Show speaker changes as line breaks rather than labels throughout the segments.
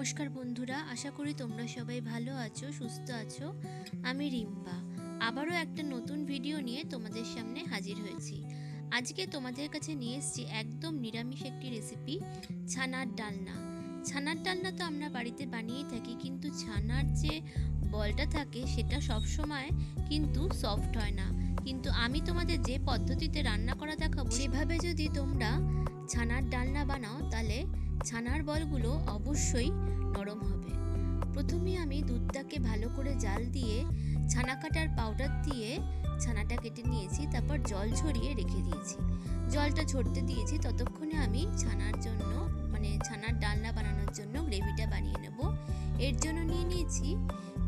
নমস্কার বন্ধুরা, আশা করি তোমরা সবাই ভালো আছো, সুস্থ আছো। আমি রিম্পা। আবারও একটা নতুন ভিডিও নিয়ে তোমাদের সামনে হাজির হয়েছি। আজকে তোমাদের কাছে নিয়ে এসেছি একদম নিরামিষ একটি রেসিপি ছানার ডালনা। ছানার ডালনা তো আমরা বাড়িতে বানিয়েই থাকি, কিন্তু ছানার যে বলটা থাকে সেটা সবসময় কিন্তু সফট হয় না। কিন্তু আমি তোমাদের যে পদ্ধতিতে রান্না করা দেখাবো, সেভাবে যদি তোমরা ছানার ডালনা বানাও, তাহলে ছানার বলগুলো অবশ্যই নরম হবে। প্রথমে আমি দুধটাকে ভালো করে জাল দিয়ে ছানা কাটার পাউডার দিয়ে ছানাটা কেটে নিয়েছি তারপর জল ছড়িয়ে রেখে দিয়েছি। জলটা ঝরতে দিয়েছি ততক্ষণে আমি ছানার জন্য মানে ছানার ডালনা বানানোর জন্য গ্রেভিটা বানিয়ে নেব। এর জন্য নিয়ে নিয়েছি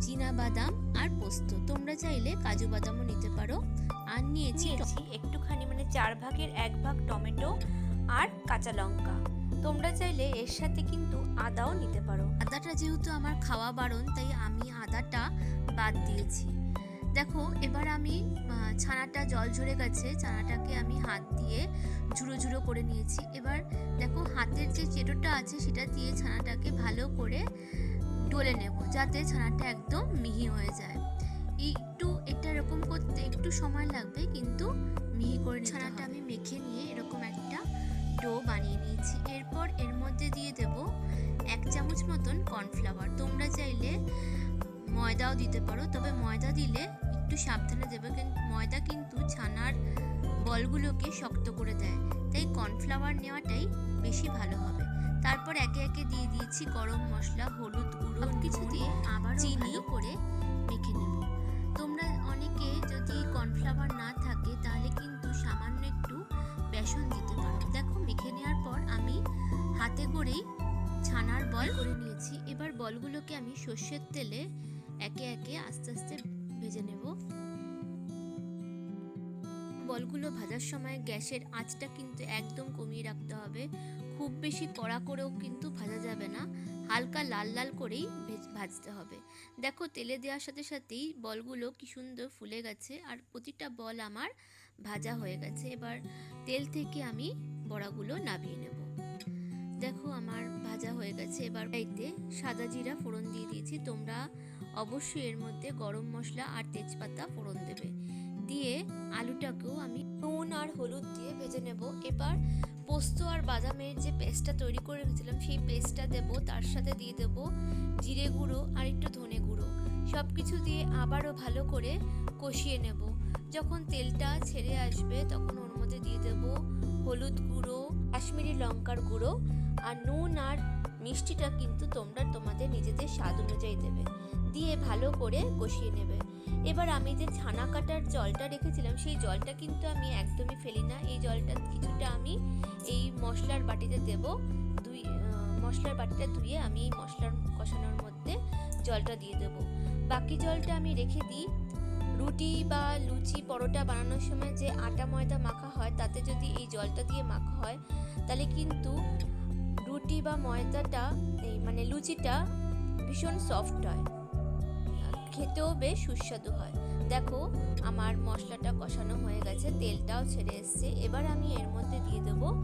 চীনা বাদাম আর পোস্ত। তোমরা চাইলে কাজু বাদামও নিতে পারো। আর নিয়েছি একটুখানি মানে চার ভাগের এক ভাগ টমেটো আর কাঁচা লঙ্কা। তোমরা চাইলে এর সাথে কিন্তু আদাও নিতে পারো। আদাটা যেহেতু আমার খাওয়া বারণ তাই আমি আদাটা বাদ দিয়েছি। দেখো এবার আমি ছানাটা জল ঝরে গেছে ছানাটাকে আমি হাত দিয়ে ঝুড়ো ঝুড়ো করে নিয়েছি। এবার দেখো হাতের যে চেটোটা আছে সেটা দিয়ে ছানাটাকে ভালো করে ডলে নেব যাতে ছানাটা একদম মিহি হয়ে যায়। একটু এটা এরকম করতে একটু সময় লাগবে কিন্তু মিহি করে ছানাটা আমি মেখে নিয়ে এরকম একটা ডো বানিয়ে নিয়েছি। এরপর এর মধ্যে দিয়ে দেব এক চামচ মতন কর্নফ্লাওয়ার। তোমরা চাইলে ময়দাও দিতে পারো তবে ময়দা দিলে একটু সাবধানে দেবে ময়দা কিন্তু ছানার বলগুলোকে শক্ত করে দেয় তাই কর্নফ্লাওয়ার নেওয়াটাই বেশি ভালো হবে। তারপর একে একে দিয়ে দিয়েছি গরম মশলা হলুদ গুঁড়ো কিছু দিয়ে আবার চিনি করে মেখে নেব। তোমরা অনেকে যদি কর্নফ্লাওয়ার না থাকে তাহলে কিন্তু সামান্য একটু বেসন দিতে হাতে করেই ছানার বল করে নিয়েছি। এবার বলগুলোকে আমি সর্ষের তেলে একে একে আস্তে আস্তে ভেজে নেব। বলগুলো ভাজার সময় গ্যাসের আঁচটা কিন্তু একদম কমিয়ে রাখতে হবে। খুব বেশি কড়া করেও কিন্তু ভাজা যাবে না। হালকা লাল লাল করেই ভেজ- ভাজতে হবে। দেখো, তেলে দেওয়ার সাথে সাথেই বলগুলো কি সুন্দর ফুলে গেছে আর প্রতিটা বল আমার ভাজা হয়ে গেছে। এবার তেল থেকে আমি বড়াগুলো নামিয়ে নেব। দেখো আমার ভাজা হয়ে গেছে, এবার এতে সাদা জিরা ফোড়ন দিয়ে দিয়েছি। তোমরা অবশ্যই এর মধ্যে গরম মশলা আর তেজপাতা ফোড়ন দেবে। দিয়ে আলুটাকেও আমি নুন আর হলুদ দিয়ে ভেজে নেব। এবার পোস্ত আর বাদামের যে পেস্টটা তৈরি করে রেখেছিলাম, সেই পেস্টটা দেব, তার সাথে দিয়ে দেব জিরে গুঁড়ো আর একটু ধনে গুঁড়ো। সব কিছু দিয়ে আবারও ভালো করে কষিয়ে নেব। যখন তেলটা ছেড়ে আসবে, তখন ওর মধ্যে দিয়ে দেব হলুদ গুঁড়ো কাশ্মীরি লঙ্কার গুঁড়ো আর নুন আর মিষ্টিটা কিন্তু তোমরা তোমাদের নিজেদের স্বাদ অনুযায়ী দেবে। দিয়ে ভালো করে কষিয়ে নেবে। এবার আমি যে ছানা কাটার জলটা রেখেছিলাম, সেই জলটা কিন্তু আমি একদমই ফেলি না। এই জলটা কিছুটা আমি এই মশলার বাটিতে দেব। দুই মশলার বাটিটা ধুয়ে আমি এই মশলার কষানোর মধ্যে জলটা দিয়ে দেব। বাকি জলটা আমি রেখে দিই রুটি বা লুচি পরোটা বানানোর সময় যে আটা, ময়দা মাখা হয়, তাতে যদি এই জলটা দিয়ে মাখা হয়, তাহলে কিন্তু রুটি বা ময়দাটা, এই মানে লুচিটা ভীষণ সফট হয়। খেতেও বেশ সুস্বাদু হয়। দেখো, আমার মশলাটা কষানো হয়ে গেছে, তেলটাও ছেড়ে এসছে। এবার আমি এর মধ্যে দিয়ে দেবো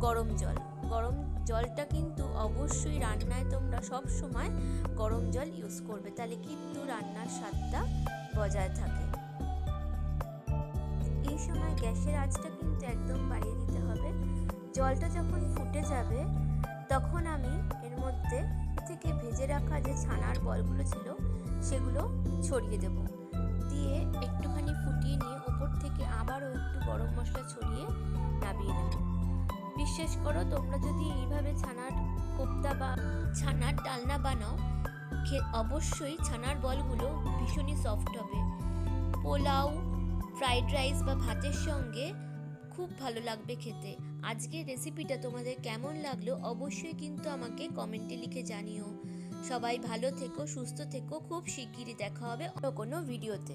গরম জল। গরম জলটা কিন্তু অবশ্যই রান্নায় তোমরা সব সময় গরম জল ইউজ করবে। তাহলে কিন্তু রান্নার স্বাদটা বজায় থাকে। এই সময় গ্যাসের আঁচটা কিন্তু একদম বাড়িয়ে দিতে হবে। জলটা যখন ফুটে যাবে, তখন আমি এর মধ্যে থেকে ভেজে রাখা যে ছানার বলগুলো ছিল, সেগুলো ছড়িয়ে দেব। দিয়ে একটুখানি ফুটিয়ে নিয়ে ওপর থেকে আবারও একটু গরম মশলা ছড়িয়ে নামিয়ে নেব। বিশ্বাস করো, তোমরা যদি এইভাবে ছানার কোপ্তা বা ছানার ডালনা বানাও অবশ্যই ছানার বলগুলো ভীষণই সফট হবে। পোলাও ফ্রাইড রাইস বা ভাতের সঙ্গে খুব ভালো লাগবে খেতে। আজকের রেসিপিটা তোমাদের কেমন লাগল অবশ্যই কিন্তু আমাকে কমেন্টে লিখে জানিও। সবাই ভালো থেকো, সুস্থ থেকো, খুব শিগগিরই দেখা হবে অন্য কোনো ভিডিওতে